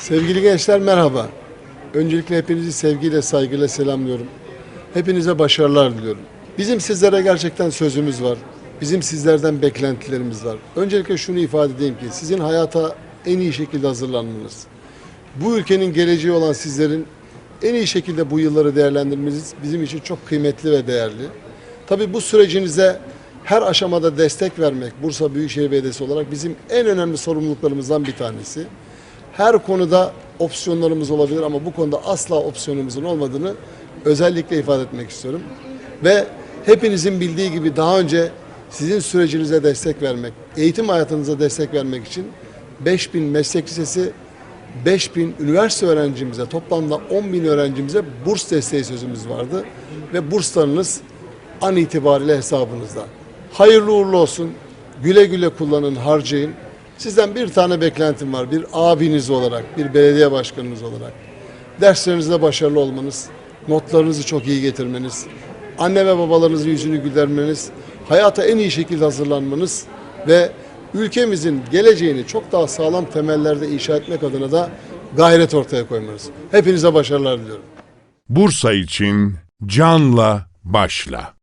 Sevgili gençler merhaba. Öncelikle hepinizi sevgiyle, saygıyla selamlıyorum. Hepinize başarılar diliyorum. Bizim sizlere gerçekten sözümüz var. Bizim sizlerden beklentilerimiz var. Öncelikle şunu ifade edeyim ki sizin hayata en iyi şekilde hazırlanmanız, bu ülkenin geleceği olan sizlerin en iyi şekilde bu yılları değerlendirmeniz bizim için çok kıymetli ve değerli. Tabii bu sürecinize her aşamada destek vermek Bursa Büyükşehir Belediyesi olarak bizim en önemli sorumluluklarımızdan bir tanesi. Her konuda opsiyonlarımız olabilir ama bu konuda asla opsiyonumuzun olmadığını özellikle ifade etmek istiyorum. Ve hepinizin bildiği gibi daha önce sizin sürecinize destek vermek, eğitim hayatınıza destek vermek için 5000 meslek lisesi 5000 üniversite öğrencimize toplamda 10.000 öğrencimize burs desteği sözümüz vardı ve burslarınız an itibariyle hesabınızda. Hayırlı uğurlu olsun. Güle güle kullanın, harcayın. Sizden bir tane beklentim var. Bir abiniz olarak, bir belediye başkanınız olarak. Derslerinizde başarılı olmanız, notlarınızı çok iyi getirmeniz, anne ve babalarınızın yüzünü gülermeniz, hayata en iyi şekilde hazırlanmanız ve ülkemizin geleceğini çok daha sağlam temellerde inşa etmek adına da gayret ortaya koymanız. Hepinize başarılar diliyorum. Bursa için canla başla.